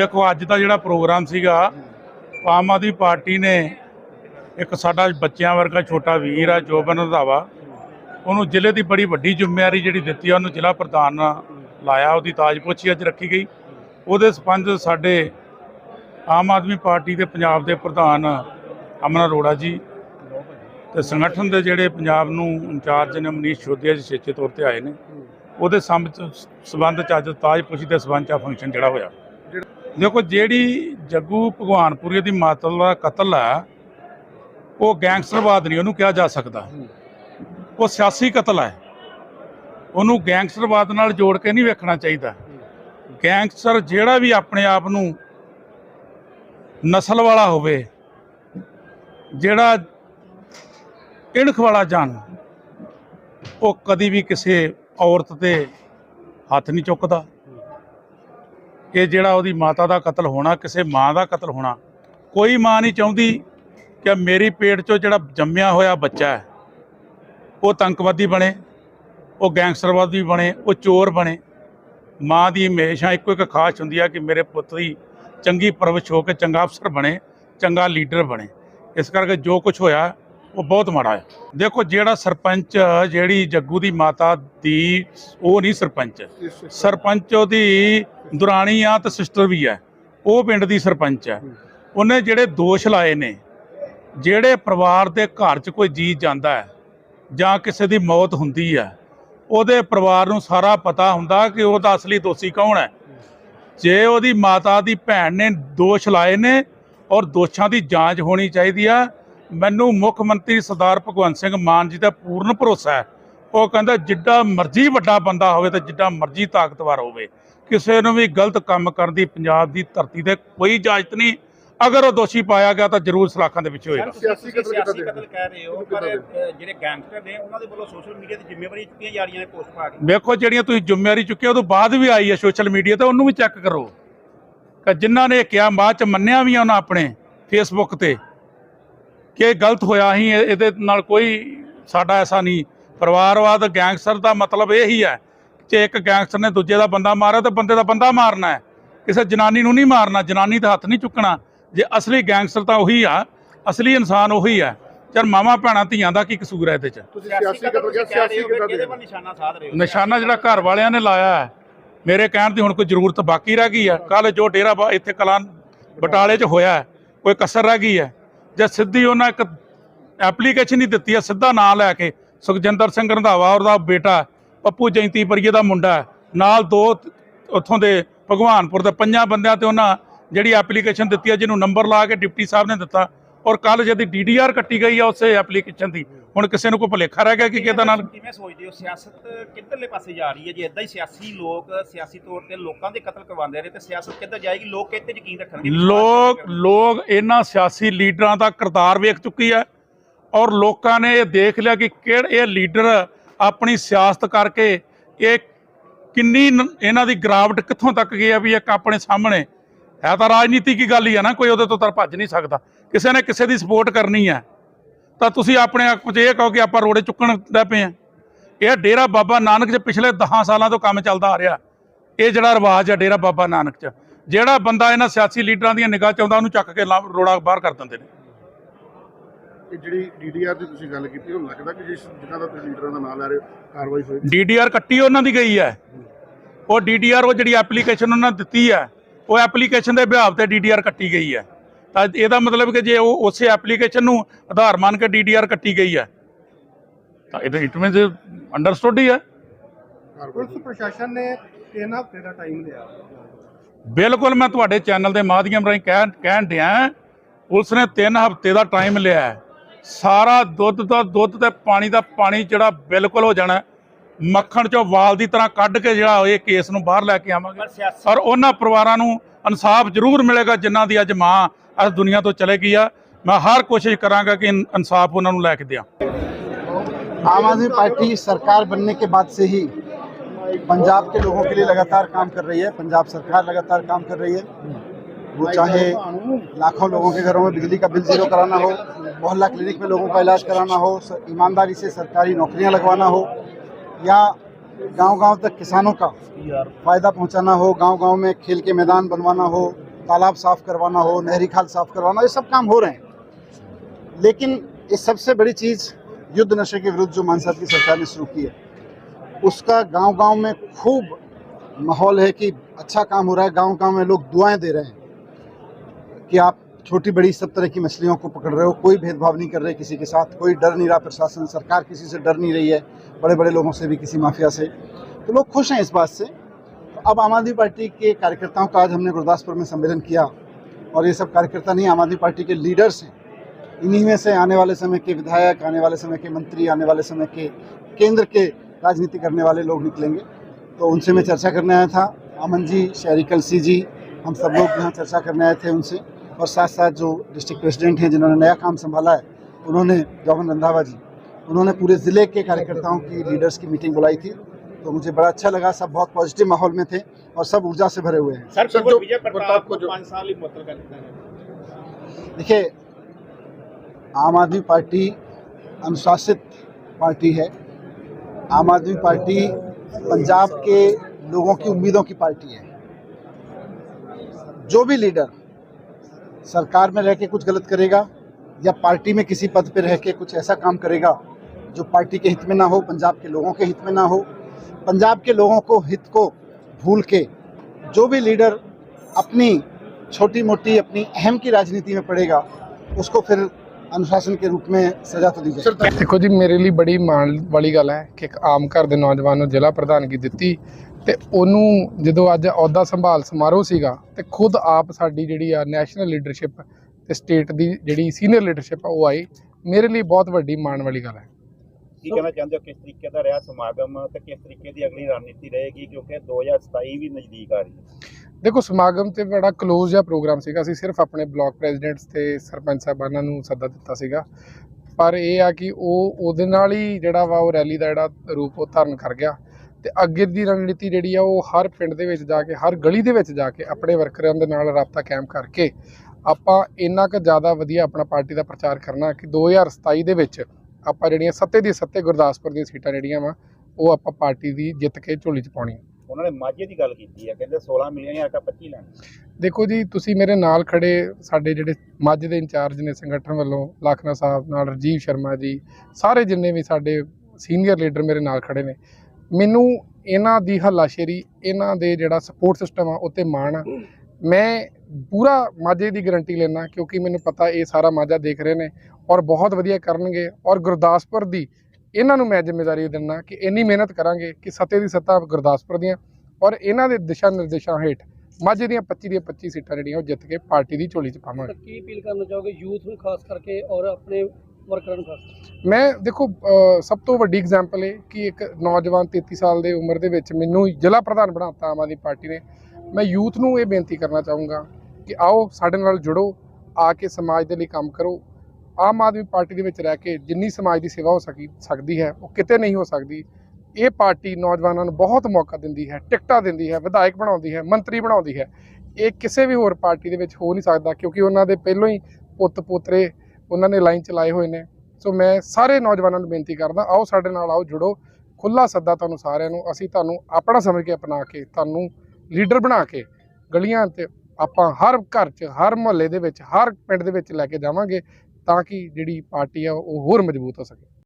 ਦੇਖੋ, ਅੱਜ ਦਾ ਜਿਹੜਾ ਪ੍ਰੋਗਰਾਮ ਸੀਗਾ, ਆਮ ਆਦਮੀ ਪਾਰਟੀ ਨੇ ਇੱਕ ਸਾਡਾ ਬੱਚਿਆਂ ਵਰਗਾ ਛੋਟਾ ਵੀਰ ਆ, ਜੋਬਨ ਰੰਧਾਵਾ, ਉਹਨੂੰ ਜ਼ਿਲ੍ਹੇ ਦੀ ਬੜੀ ਵੱਡੀ ਜ਼ਿੰਮੇਵਾਰੀ ਜਿਹੜੀ ਦਿੱਤੀ ਆ, ਉਹਨੂੰ ਜ਼ਿਲ੍ਹਾ ਪ੍ਰਧਾਨ ਲਾਇਆ, ਉਹਦੀ ਤਾਜਪੋਚੀ ਅੱਜ ਰੱਖੀ ਗਈ। ਉਹਦੇ ਸਬੰਧ ਸਾਡੇ ਆਮ ਆਦਮੀ ਪਾਰਟੀ ਦੇ ਪੰਜਾਬ ਦੇ ਪ੍ਰਧਾਨ ਅਮਨ ਅਰੋੜਾ ਜੀ ਤੇ ਸੰਗਠਨ ਦੇ ਜਿਹੜੇ ਪੰਜਾਬ ਨੂੰ ਇੰਚਾਰਜ ਨੇ, ਮਨੀਸ਼ ਸ਼ੋਦੀਆ ਜੀ ਸੇਚੇ ਤੌਰ ਤੇ ਆਏ ਨੇ। ਉਹਦੇ ਸੰਬੰਧ ਸਬੰਧ ਚ ਅੱਜ ਤਾਜਪੋਸ਼ੀ ਦੇ ਸਬੰਧ ਚ ਫੰਕਸ਼ਨ ਜਿਹੜਾ ਹੋਇਆ। ਦੇਖੋ, ਜਿਹੜੀ ਜੱਗੂ ਭਗਵਾਨਪੁਰੀ ਦੀ ਮਾਤਾ ਦਾ ਕਤਲ ਹੈ, ਉਹ ਗੈਂਗਸਟਰਵਾਦ ਨਹੀਂ ਉਹਨੂੰ ਕਿਹਾ ਜਾ ਸਕਦਾ। ਉਹ ਸਿਆਸੀ ਕਤਲ ਹੈ। ਉਹਨੂੰ ਗੈਂਗਸਟਰਵਾਦ ਨਾਲ ਜੋੜ ਕੇ ਨਹੀਂ ਵੇਖਣਾ ਚਾਹੀਦਾ। ਗੈਂਗਸਟਰ ਜਿਹੜਾ ਵੀ ਆਪਣੇ ਆਪ ਨੂੰ ਨਸਲ ਵਾਲਾ ਹੋਵੇ, ਜਿਹੜਾ ਇਣਖ ਵਾਲਾ ਜਾਣ ਉਹ ਕਦੀ ਵੀ ਕਿਸੇ ਔਰਤ ਤੇ ਹੱਥ ਨਹੀਂ ਚੁੱਕਦਾ। ਕਿ ਜਿਹੜਾ ਉਹਦੀ ਮਾਤਾ ਦਾ ਕਤਲ ਹੋਣਾ, ਕਿਸੇ ਮਾਂ ਦਾ ਕਤਲ ਹੋਣਾ, ਕੋਈ ਮਾਂ ਨਹੀਂ ਚਾਹੁੰਦੀ ਕਿ ਮੇਰੀ ਪੇਟ 'ਚੋਂ ਜਿਹੜਾ ਜੰਮਿਆ ਹੋਇਆ ਬੱਚਾ ਹੈ, ਉਹ ਤੰਕਵਾਦੀ ਬਣੇ, ਉਹ ਗੈਂਗਸਟਰਵਾਦੀ ਬਣੇ, ਉਹ ਚੋਰ ਬਣੇ। ਮਾਂ ਦੀ ਹਮੇਸ਼ਾ ਇੱਕੋ ਇੱਕ ਖਾਸ਼ ਹੁੰਦੀ ਆ ਕਿ ਮੇਰੇ ਪੁੱਤ ਦੀ ਚੰਗੀ ਪਰਵਰਿਸ਼ ਹੋ ਕੇ ਚੰਗਾ ਅਫਸਰ ਬਣੇ, ਚੰਗਾ ਲੀਡਰ ਬਣੇ। ਇਸ ਕਰਕੇ ਜੋ ਕੁਝ ਹੋਇਆ ਉਹ ਬਹੁਤ ਮਾੜਾ ਹੈ। ਦੇਖੋ ਜਿਹੜਾ ਸਰਪੰਚ ਜਿਹੜੀ ਜੱਗੂ ਦੀ ਮਾਤਾ ਦੀ, ਉਹ ਨਹੀਂ ਸਰਪੰਚ। ਸਰਪੰਚ ਉਹਦੀ ਦੁਰਾਣੀ ਆ ਤੇ ਸਿਸਟਰ ਵੀ ਹੈ। ਉਹ ਪਿੰਡ ਦੀ ਸਰਪੰਚ ਹੈ। ਉਹਨੇ ਜਿਹੜੇ ਦੋਸ਼ ਲਾਏ ਨੇ, ਜਿਹੜੇ ਪਰਿਵਾਰ ਦੇ ਘਰ 'ਚ ਕੋਈ ਜੀ ਜਾਂਦਾ ਹੈ ਜਾਂ ਕਿਸੇ ਦੀ ਮੌਤ ਹੁੰਦੀ ਹੈ, ਉਹਦੇ ਪਰਿਵਾਰ ਨੂੰ ਸਾਰਾ ਪਤਾ ਹੁੰਦਾ ਕਿ ਉਹਦਾ ਅਸਲੀ ਦੋਸ਼ੀ ਕੌਣ ਹੈ। ਜੇ ਉਹਦੀ ਮਾਤਾ ਦੀ ਭੈਣ ਨੇ ਦੋਸ਼ ਲਾਏ ਨੇ ਔਰ ਦੋਸ਼ਾਂ ਦੀ ਜਾਂਚ ਹੋਣੀ ਚਾਹੀਦੀ ਆ ਮੈਨੂੰ ਮੁੱਖ ਮੰਤਰੀ ਸਰਦਾਰ ਭਗਵੰਤ ਸਿੰਘ ਮਾਨ ਜੀ ਦਾ ਪੂਰਨ ਭਰੋਸਾ ਹੈ। ਉਹ ਕਹਿੰਦਾ ਜਿੱਡਾ ਮਰਜ਼ੀ ਵੱਡਾ ਬੰਦਾ ਹੋਵੇ ਤੇ ਜਿੱਡਾ ਮਰਜ਼ੀ ਤਾਕਤਵਰ ਹੋਵੇ ਕਿਸੇ ਨੂੰ ਵੀ ਗਲਤ ਕੰਮ ਕਰਨ ਦੀ ਪੰਜਾਬ ਦੀ ਧਰਤੀ ਤੇ ਕੋਈ ਇਜਾਜ਼ਤ ਨਹੀਂ। ਅਗਰ ਉਹ ਦੋਸ਼ੀ ਪਾਇਆ ਗਿਆ ਤਾਂ ਜ਼ਰੂਰ ਸਲਾਖਾਂ ਦੇ ਵਿੱਚ ਹੋਏਗਾ। ਸਿਆਸੀ ਕਤਲ ਕਹਿ ਰਹੇ ਹੋ ਪਰ ਜਿਹੜੇ ਗੈਂਗਸਟਰ ਨੇ ਉਹਨਾਂ ਦੇ ਵੱਲੋਂ ਸੋਸ਼ਲ ਮੀਡੀਆ ਤੇ ਜ਼ਿੰਮੇਵਾਰੀ ਚੁੱਕੀਆਂ ਜਾ ਰਹੀਆਂ ਨੇ ਪੋਸਟ ਪਾ ਕੇ। ਵੇਖੋ ਜਿਹੜੀਆਂ ਤੁਸੀਂ ਜ਼ਿੰਮੇਵਾਰੀ ਚੁੱਕੀ ਉਹਦੋਂ ਬਾਅਦ ਵੀ ਆਈ ਹੈ ਸੋਸ਼ਲ ਮੀਡੀਆ ਤੇ ਉਹਨੂੰ ਵੀ ਚੈੱਕ ਕਰੋ। ਕਿ ਜਿਨ੍ਹਾਂ ਨੇ ਕਿਹਾ ਬਾਅਦ ਚ ਮੰਨਿਆ ਵੀ ਆ ਉਹਨਾਂ ਆਪਣੇ ਫੇਸਬੁੱਕ ਤੇ ਕਿ ਇਹ ਗਲਤ ਹੋਇਆ ਹੀ ਇਹਦੇ ਨਾਲ ਕੋਈ ਸਾਡਾ ਐਸਾ ਨਹੀਂ। ਪਰਿਵਾਰਵਾਦ ਗੈਂਗਸਟਰ ਦਾ ਮਤਲਬ ਇਹ ਹੀ ਹੈ ਕਿ ਇੱਕ ਗੈਂਗਸਟਰ ਨੇ ਦੂਜੇ ਦਾ ਬੰਦਾ ਮਾਰਿਆ ਤੇ ਬੰਦੇ ਦਾ ਬੰਦਾ ਮਾਰਨਾ ਹੈ। ਕਿਸੇ ਜਨਾਨੀ ਨੂੰ ਨਹੀਂ ਮਾਰਨਾ ਜਨਾਨੀ ਦਾ ਹੱਥ ਨਹੀਂ ਚੁੱਕਣਾ। ਜੇ ਅਸਲੀ ਗੈਂਗਸਟਰ ਤਾਂ ਉਹੀ ਆ ਅਸਲੀ ਇਨਸਾਨ ਉਹੀ ਆ ਚਲ ਮਾਮਾ ਭੈਣਾਂ ਧੀਆਂ ਦਾ ਕੀ ਕਸੂਰ ਹੈ ਇਹਦੇ 'ਚ? ਤੁਸੀਂ ਸਿਆਸੀ ਕਤਲ ਕਿਹਾ? ਸਿਆਸੀ ਕਿੱਦਾਂ ਕਿਹਦੇ ਦੇ? ਵੱਲ ਨਿਸ਼ਾਨਾ ਸਾਧ ਰਹੇ ਹੋ? ਨਿਸ਼ਾਨਾ ਜਿਹੜਾ ਘਰ ਵਾਲਿਆਂ ਨੇ ਲਾਇਆ ਹੈ ਮੇਰੇ ਕਹਿਣ ਦੀ ਹੁਣ ਕੋਈ ਜ਼ਰੂਰਤ ਬਾਕੀ ਰਹਿ ਗਈ ਹੈ। ਕੱਲ ਜੋ ਡੇਰਾ ਬਾ- ਇੱਥੇ ਕਲਾਂ ਬਟਾਲੇ 'ਚ ਹੋਇਆ ਹੈ, ਕੋਈ ਕਸਰ ਰਹਿ ਗਈ ਹੈ। ਜੇ ਸਿੱਧੀ ਉਹਨਾਂ ਇੱਕ ਐਪਲੀਕੇਸ਼ਨ ਹੀ ਦਿੱਤੀ ਹੈ ਸਿੱਧਾ ਨਾਂ ਲੈ ਕੇ, ਸੁਖਜਿੰਦਰ ਸਿੰਘ ਰੰਧਾਵਾ ਉਹਦਾ ਬੇਟਾ ਪੱਪੂ ਜੈਂਤੀ ਪਰੀਏ ਦਾ ਮੁੰਡਾ ਨਾਲ ਦੋ ਉੱਥੋਂ ਦੇ ਭਗਵਾਨਪੁਰ ਦੇ ਪੰਜਾਂ ਬੰਦਿਆਂ ਤੇ ਉਹਨਾਂ ਜਿਹੜੀ ਐਪਲੀਕੇਸ਼ਨ ਦਿੱਤੀ ਹੈ ਜਿਹਨੂੰ ਨੰਬਰ ਲਾ ਕੇ ਡਿਪਟੀ ਸਾਹਿਬ ਨੇ ਦਿੱਤਾ। ਔਰ ਕੱਲ ਜਦ ਡੀਡੀਆਰ ਕੱਟੀ ਗਈ ਆ ਉਸੇ ਐਪਲੀਕੇਸ਼ਨ ਦੀ ਹੁਣ ਕਿਸੇ ਨੂੰ ਕੋਈ ਭੁਲੇਖਾ ਰਹਿ ਗਿਆ ਕਿ ਕਿਹਦਾ ਨਾਲ? ਕਿਵੇਂ ਸੋਚਦੇ ਹੋ? ਸਿਆਸਤ ਕਿੱਧਰਲੇ ਪਾਸੇ ਜਾ ਰਹੀ ਹੈ? ਜੇ ਇਦਾਂ ਹੀ ਸਿਆਸੀ ਲੋਕ ਸਿਆਸੀ ਤੌਰ ਤੇ ਲੋਕਾਂ ਦੇ ਕਤਲ ਕਰਵਾਉਂਦੇ ਰਹੇ ਤੇ ਸਿਆਸਤ ਕਿੱਧਰ ਜਾਏਗੀ? ਲੋਕ ਕਿੱਥੇ ਯਕੀਨ ਰੱਖਣਗੇ? ਲੋਕ ਲੋਕ ਇਹਨਾਂ ਸਿਆਸੀ ਲੀਡਰਾਂ ਦਾ ਕਿਰਦਾਰ ਵੇਖ ਚੁੱਕੀ ਹੈ ਔਰ ਲੋਕਾਂ ਨੇ ਇਹ ਦੇਖ ਲਿਆ ਕਿ ਕਿਹੜੇ ਇਹ ਲੀਡਰ ਆਪਣੀ ਸਿਆਸਤ ਕਰਕੇ ਇਹ ਕਿੰਨੀ ਇਹਨਾਂ ਦੀ ਗਰਾਵਟ ਕਿੱਥੋਂ ਤੱਕ ਗਈ ਹੈ ਵੀ ਇੱਕ ਆਪਣੇ ਸਾਹਮਣੇ ਹੈ ਤਾਂ ਰਾਜਨੀਤੀ ਕੀ ਗੱਲ ਹੀ ਹੈ ਨਾ ਕੋਈ ਉਹਦੇ ਤੋਂ ਤਾਂ ਭੱਜ ਨਹੀਂ ਸਕਦਾ। ਕਿਸੇ ਨੇ ਕਿਸੇ ਦੀ ਸਪੋਰਟ ਕਰਨੀ ਹੈ ਤਾਂ ਤੁਸੀਂ ਆਪਣੇ ਆਪ 'ਚ ਇਹ ਕਹੋ ਕਿ ਆਪਾਂ ਰੋੜੇ ਚੁੱਕਣ ਲੱਗ ਪਏ ਆ। ਇਹ ਡੇਰਾ ਬਾਬਾ ਨਾਨਕ 'ਚ ਪਿਛਲੇ 10 ਸਾਲਾਂ ਤੋਂ ਕੰਮ ਚੱਲਦਾ ਆ ਰਿਹਾ। ਇਹ ਜਿਹੜਾ ਰਿਵਾਜ ਹੈ ਡੇਰਾ ਬਾਬਾ ਨਾਨਕ 'ਚ ਜਿਹੜਾ ਬੰਦਾ ਇਹਨਾਂ ਸਿਆਸੀ ਲੀਡਰਾਂ ਦੀਆਂ ਨਿਗਾਹ 'ਚ ਆਉਂਦਾ ਉਹਨੂੰ ਚੱਕ ਕੇ ਰੋੜਾ ਬਾਹਰ ਕਰ ਦਿੰਦੇ ਨੇ। ਇਹ ਜਿਹੜੀ ਡੀਡੀਆਰ ਦੀ ਤੁਸੀਂ ਗੱਲ ਕੀਤੀ ਉਹ ਲੱਗਦਾ ਕਿ ਜਿਸ ਦਾ ਤੁਸੀਂ ਲੀਡਰਾਂ ਦਾ ਨਾਮ ਲੈ ਰਹੇ ਕਾਰਵਾਈ ਹੋਏਗੀ ਡੀਡੀਆਰ ਕੱਟੀ ਉਹਨਾਂ ਦੀ ਗਈ ਹੈ। ਉਹ ਡੀਡੀਆਰ ਉਹ ਜਿਹੜੀ ਐਪਲੀਕੇਸ਼ਨ ਉਹਨਾਂ ਨੇ ਦਿੱਤੀ ਹੈ ਉਹ ਐਪਲੀਕੇਸ਼ਨ ਦੇ ਬਿਹਾਵ ਤੇ ਡੀਡੀਆਰ ਕੱਟੀ ਗਈ ਹੈ ਤਾਂ ਇਹਦਾ ਮਤਲਬ ਕਿ ਜੇ ਉਹ ਉਸੇ ਐਪਲੀਕੇਸ਼ਨ ਨੂੰ ਆਧਾਰ ਮੰਨ ਕੇ ਡੀਡੀਆਰ ਕੱਟੀ ਗਈ ਹੈ ਤਾਂ ਇਹਦਾ ਇਟ ਮੀਨਸ ਅੰਡਰਸਟੂਡ ਹੀ ਹੈ ਪੁਲਿਸ ਪ੍ਰਸ਼ਾਸਨ ਨੇ 3 ਹਫ਼ਤੇ ਦਾ ਟਾਈਮ ਲਿਆ ਬਿਲਕੁਲ ਮੈਂ ਤੁਹਾਡੇ ਚੈਨਲ ਦੇ ਮਾਧਿਅਮ ਰਾਹੀਂ ਕਹਿ ਕਹਿਣ ਡਿਆ ਪੁਲਿਸ ਨੇ 3 ਹਫ਼ਤੇ ਦਾ ਟਾਈਮ ਲਿਆ। ਸਾਰਾ ਦੁੱਧ ਦਾ ਦੁੱਧ ਤੇ ਪਾਣੀ ਦਾ ਪਾਣੀ ਜਿਹੜਾ ਬਿਲਕੁਲ ਹੋ ਜਾਣਾ। ਮੱਖਣ ਚੋਂ ਵਾਲ ਦੀ ਤਰ੍ਹਾਂ ਕੱਢ ਕੇ ਜਿਹੜਾ ਇਹ ਕੇਸ ਨੂੰ ਬਾਹਰ ਲੈ ਕੇ ਆਵਾਂਗੇ ਪਰ ਸਿਆਸੀ ਔਰ ਉਹਨਾਂ ਪਰਿਵਾਰਾਂ ਨੂੰ ਇਨਸਾਫ ਜ਼ਰੂਰ ਮਿਲੇਗਾ ਜਿਨ੍ਹਾਂ ਦੀ ਅੱਜ ਮਾਂ ਇਸ ਦੁਨੀਆ ਤੋਂ ਚਲੇ ਗਈ ਆ ਮੈਂ ਹਰ ਕੋਸ਼ਿਸ਼ ਕਰਾਂਗਾ ਕਿ ਇਨ- ਇਨਸਾਫ ਉਹਨਾਂ ਨੂੰ ਲੈ ਕੇ ਦਿਆਂ आम आदमी पार्टी सरकार बनने के बाद से ही पंजाब के लोगों के लिए लगातार काम कर रही है पंजाब सरकार लगातार काम कर रही है वो चाहे लाखों लोगों के घरों में बिजली का बिल जीरो कराना हो मोहल्ला क्लिनिक में लोगों का इलाज कराना हो स- ईमानदारी से सरकारी नौकरियां लगवाना हो या गांव-गांव तक किसानों का फ़ायदा पहुंचाना हो, गांव-गांव में खेल के मैदान बनवाना हो, तालाब साफ़ करवाना हो, नहरी खाल साफ़ करवाना ये सब काम हो रहे हैं। लेकिन ये सबसे बड़ी चीज़ युद्ध नशे के विरुद्ध जो मान साहब की सरकार ने शुरू की है, उसका गांव-गांव में खूब माहौल है कि अच्छा काम हो रहा है, गांव-गांव में लोग दुआएँ दे रहे हैं कि आप छोटी बड़ी सब तरह की मछलियों को पकड़ रहे हो, कोई भेदभाव नहीं कर रहे किसी के साथ, कोई डर नहीं रहा प्रशासन, सरकार किसी से डर नहीं रही है बड़े बड़े लोगों से भी किसी माफिया से। तो लोग खुश हैं इस बात से। तो अब आम आदमी पार्टी के कार्यकर्ताओं का आज हमने गुरदासपुर में सम्मेलन किया, और ये सब कार्यकर्ता नहीं, आम आदमी पार्टी के लीडर्स हैं। इन्हीं में से आने वाले समय के विधायक, आने वाले समय के मंत्री, आने वाले समय के केंद्र के राजनीति करने वाले लोग निकलेंगे। तो उनसे मैं चर्चा करने आया था। अमन जी, शहरी कलसी जी, हम सब लोग यहाँ चर्चा करने आए थे उनसे। और साथ साथ जो डिस्ट्रिक्ट प्रेसिडेंट हैं जिन्होंने नया काम संभाला है उन्होंने जौहन रंधावा जी उन्होंने पूरे ज़िले के कार्यकर्ताओं की लीडर्स की मीटिंग बुलाई थी। तो मुझे बड़ा अच्छा लगा सब बहुत पॉजिटिव माहौल में थे और सब ऊर्जा से भरे हुए हैं। सर सर, जो विजय प्रताप को ही है। देखिए आम आदमी पार्टी अनुशासित पार्टी है। आम आदमी पार्टी पंजाब के लोगों की उम्मीदों की पार्टी है। जो भी लीडर सरकार में रह के कुछ गलत करेगा या पार्टी में किसी पद पर रह के कुछ ऐसा काम करेगा जो पार्टी के हित में ना हो, पंजाब के लोगों के हित में ना हो, पंजाब के लोगों को हित को भूल के जो भी लीडर अपनी छोटी मोटी अपनी अहम की राजनीति में पड़ेगा, उसको फिर अनुशासन के रूप में सजा तो दी जाए ਸਰ ਦੇਖੋ ਜੀ ਮੇਰੇ ਲਈ ਬੜੀ ਮਾਣ ਵਾਲੀ ਗੱਲ ਹੈ ਕਿ ਇੱਕ ਆਮ ਘਰ ਦੇ ਨੌਜਵਾਨ ਨੂੰ ਜ਼ਿਲ੍ਹਾ ਪ੍ਰਧਾਨਗੀ ਦਿੱਤੀ ਤੇ ਉਹਨੂੰ ਜਦੋਂ ਅੱਜ ਅਹੁਦਾ ਸੰਭਾਲ ਸਮਾਰੋਹ ਸੀਗਾ ਤੇ ਖੁਦ ਆਪ ਸਾਡੀ ਜਿਹੜੀ ਆ ਨੈਸ਼ਨਲ ਲੀਡਰਸ਼ਿਪ ਤੇ ਸਟੇਟ ਦੀ ਜਿਹੜੀ ਸੀਨੀਅਰ ਲੀਡਰਸ਼ਿਪ ਆ ਉਹ ਆਈ ਮੇਰੇ ਲਈ ਬਹੁਤ ਵੱਡੀ ਮਾਣ ਵਾਲੀ ਗੱਲ ਹੈ ਕੀ ਕਹਿਣਾ ਚਾਹੁੰਦੇ ਹੋ ਕਿਸ ਤਰੀਕੇ ਦਾ ਰਿਹਾ ਸਮਾਗਮ ਤੇ ਕਿਸ ਤਰੀਕੇ ਦੀ ਅਗਲੀ ਰਣਨੀਤੀ ਰਹੇਗੀ ਕਿਉਂਕਿ 2027 ਵੀ ਨਜ਼ਦੀਕ ਆ ਰਹੀ ਹੈ ਦੇਖੋ, ਸਮਾਗਮ ਤੇ ਬੜਾ ਕਲੋਜ਼ ਜਿਹਾ ਪ੍ਰੋਗਰਾਮ ਸੀਗਾ। ਅਸੀਂ ਸਿਰਫ ਆਪਣੇ ਬਲਾਕ ਪ੍ਰੈਜ਼ੀਡੈਂਟਸ ਤੇ ਸਰਪੰਚ ਸਾਹਿਬਾਨਾਂ ਨੂੰ ਸੱਦਾ ਦਿੱਤਾ ਸੀਗਾ। ਪਰ ਇਹ ਆ ਕਿ ਉਹ ਉਹਦੇ ਨਾਲ ਹੀ ਜਿਹੜਾ ਵਾ, ਉਹ ਰੈਲੀ ਦਾ ਜਿਹੜਾ ਰੂਪ ਉਹ ਧਾਰਨ ਕਰ ਗਿਆ। ਤੇ ਅੱਗੇ ਦੀ ਰਣਨੀਤੀ ਜਿਹੜੀ ਆ, ਉਹ ਹਰ ਪਿੰਡ ਦੇ ਵਿੱਚ ਜਾ ਕੇ, ਹਰ ਗਲੀ ਦੇ ਵਿੱਚ ਜਾ ਕੇ ਆਪਣੇ ਵਰਕਰਾਂ ਦੇ ਨਾਲ ਰਾਬਤਾ ਕਾਇਮ ਕਰਕੇ ਆਪਾਂ ਇੰਨਾ ਕੁ ਜ਼ਿਆਦਾ ਵਧੀਆ ਆਪਣਾ ਪਾਰਟੀ ਦਾ ਪ੍ਰਚਾਰ ਕਰਨਾ ਕਿ 2027 ਦੇ ਵਿੱਚ ਆਪਾਂ ਜਿਹੜੀਆਂ ਸੱਤੇ ਦੀ ਸੱਤੇ ਗੁਰਦਾਸਪੁਰ ਦੀਆਂ ਸੀਟਾਂ ਜਿਹੜੀਆਂ ਵਾ, ਉਹ ਆਪਾਂ ਪਾਰਟੀ ਦੀ ਜਿੱਤ ਕੇ ਝੋਲੀ 'ਚ ਪਾਉਣੀ ਉਹਨਾਂ ਨੇ ਮਾਝੇ ਦੀ ਗੱਲ ਕੀਤੀ ਹੈ ਕਹਿੰਦੇ 16 ਮਿਲੀਅਨ ਜਾਂ 25 ਲੈਣ। ਦੇਖੋ ਜੀ, ਤੁਸੀਂ ਮੇਰੇ ਨਾਲ ਖੜੇ ਸਾਡੇ ਜਿਹੜੇ ਮਾਝੇ ਦੇ ਇੰਚਾਰਜ ਨੇ ਸੰਗਠਨ ਵੱਲੋਂ, ਲਖਨਾ ਸਾਹਿਬ ਨਾਲ ਰਜੀਵ ਸ਼ਰਮਾ ਜੀ, ਸਾਰੇ ਜਿੰਨੇ ਵੀ ਸਾਡੇ ਸੀਨੀਅਰ ਲੀਡਰ ਮੇਰੇ ਨਾਲ ਖੜੇ ਨੇ, ਮੈਨੂੰ ਇਹਨਾਂ ਦੀ ਹੱਲਾਸ਼ੇਰੀ, ਇਹਨਾਂ ਦੇ ਜਿਹੜਾ ਸਪੋਰਟ ਸਿਸਟਮ ਆ, ਉੱਤੇ ਮਾਣ ਆ। ਮੈਂ ਪੂਰਾ ਮਾਝੇ ਦੀ ਗਾਰੰਟੀ ਲੈਣਾ ਕਿਉਂਕਿ ਮੈਨੂੰ ਪਤਾ ਇਹ ਸਾਰਾ ਮਾਝਾ ਦੇਖ ਰਹੇ ਨੇ ਔਰ ਬਹੁਤ ਵਧੀਆ ਕਰਨਗੇ ਔਰ ਗੁਰਦਾਸਪੁਰ ਦੀ ਇਹਨਾਂ ਨੂੰ ਮੈਂ ਜ਼ਿੰਮੇਵਾਰੀ ਦਿੰਦਾ ਕਿ ਇੰਨੀ ਮਿਹਨਤ ਕਰਾਂਗੇ ਕਿ ਸੱਤੇ ਦੀ ਸੱਤਾ ਗੁਰਦਾਸਪੁਰ ਦੀਆਂ ਔਰ ਇਹਨਾਂ ਦੇ ਦਿਸ਼ਾ ਨਿਰਦੇਸ਼ਾਂ ਹੇਠ ਮਾਝੇ ਦੀਆਂ 25 ਦੀਆਂ 25 ਸੀਟਾਂ ਜਿਹੜੀਆਂ ਉਹ ਜਿੱਤ ਕੇ ਪਾਰਟੀ ਦੀ ਝੋਲੀ 'ਚ ਪਾਵਾਂਗੇ। ਕੀ ਅਪੀਲ ਕਰਨਾ ਚਾਹੋਗੇ ਯੂਥ ਨੂੰ ਖਾਸ ਕਰਕੇ ਔਰ ਆਪਣੇ ਵਰਕਰਾਂ ਨੂੰ ਖਾਸ ਮੈਂ ਦੇਖੋ ਸਭ ਤੋਂ ਵੱਡੀ ਐਗਜ਼ਾਮਪਲ ਹੈ ਕਿ ਇੱਕ ਨੌਜਵਾਨ 33 ਸਾਲ ਦੇ ਉਮਰ ਦੇ ਵਿੱਚ ਮੈਨੂੰ ਜ਼ਿਲ੍ਹਾ ਪ੍ਰਧਾਨ ਬਣਾਤਾ ਆਮ ਆਦਮੀ ਪਾਰਟੀ ਨੇ। ਮੈਂ ਯੂਥ ਨੂੰ ਇਹ ਬੇਨਤੀ ਕਰਨਾ ਚਾਹੂੰਗਾ ਕਿ ਆਓ ਸਾਡੇ ਨਾਲ ਜੁੜੋ ਆ ਕੇ ਸਮਾਜ ਦੇ ਲਈ ਕੰਮ ਕਰੋ ਆਮ ਆਦਮੀ ਪਾਰਟੀ ਦੇ ਵਿੱਚ ਰਹਿ ਕੇ ਜਿੰਨੀ ਸਮਾਜ ਦੀ ਸੇਵਾ ਹੋ ਸਕੀ ਸਕਦੀ ਹੈ, ਉਹ ਕਿਤੇ ਨਹੀਂ ਹੋ ਸਕਦੀ। ਇਹ ਪਾਰਟੀ ਨੌਜਵਾਨਾਂ ਨੂੰ ਬਹੁਤ ਮੌਕਾ ਦਿੰਦੀ ਹੈ, ਟਿਕਟਾਂ ਦਿੰਦੀ ਹੈ, ਵਿਧਾਇਕ ਬਣਾਉਂਦੀ ਹੈ, ਮੰਤਰੀ ਬਣਾਉਂਦੀ ਹੈ। ਇਹ ਕਿਸੇ ਵੀ ਹੋਰ ਪਾਰਟੀ ਦੇ ਵਿੱਚ ਹੋ ਨਹੀਂ ਸਕਦਾ ਕਿਉਂਕਿ ਉਹਨਾਂ ਦੇ ਪਹਿਲੋਂ ਹੀ ਪੁੱਤ ਪੋਤਰੇ ਉਹਨਾਂ ਨੇ ਲਾਈਨ ਚਲਾਏ ਹੋਏ ਨੇ। ਸੋ ਮੈਂ ਸਾਰੇ ਨੌਜਵਾਨਾਂ ਨੂੰ ਬੇਨਤੀ ਕਰਦਾ, ਆਓ ਸਾਡੇ ਨਾਲ ਆਓ ਜੁੜੋ। ਖੁੱਲਾ ਸੱਦਾ ਤੁਹਾਨੂੰ ਸਾਰਿਆਂ ਨੂੰ, ਅਸੀਂ ਤੁਹਾਨੂੰ ਆਪਣਾ ਸਮਝ ਕੇ ਅਪਣਾ ਕੇ, ਤੁਹਾਨੂੰ ਲੀਡਰ ਬਣਾ ਕੇ ਗਲੀਆਂ ਤੇ ਆਪਾਂ ਹਰ ਘਰ 'ਚ, ਹਰ ਮੁਹੱਲੇ ਦੇ ਵਿੱਚ, ਹਰ ਪਿੰਡ ਦੇ ਵਿੱਚ ਲੈ ਕੇ ਜਾਵਾਂਗੇ। ਤਾਂ ਕਿ ਜਿਹੜੀ ਪਾਰਟੀ ਆ ਉਹ ਹੋਰ ਮਜ਼ਬੂਤ ਹੋ ਸਕੇ।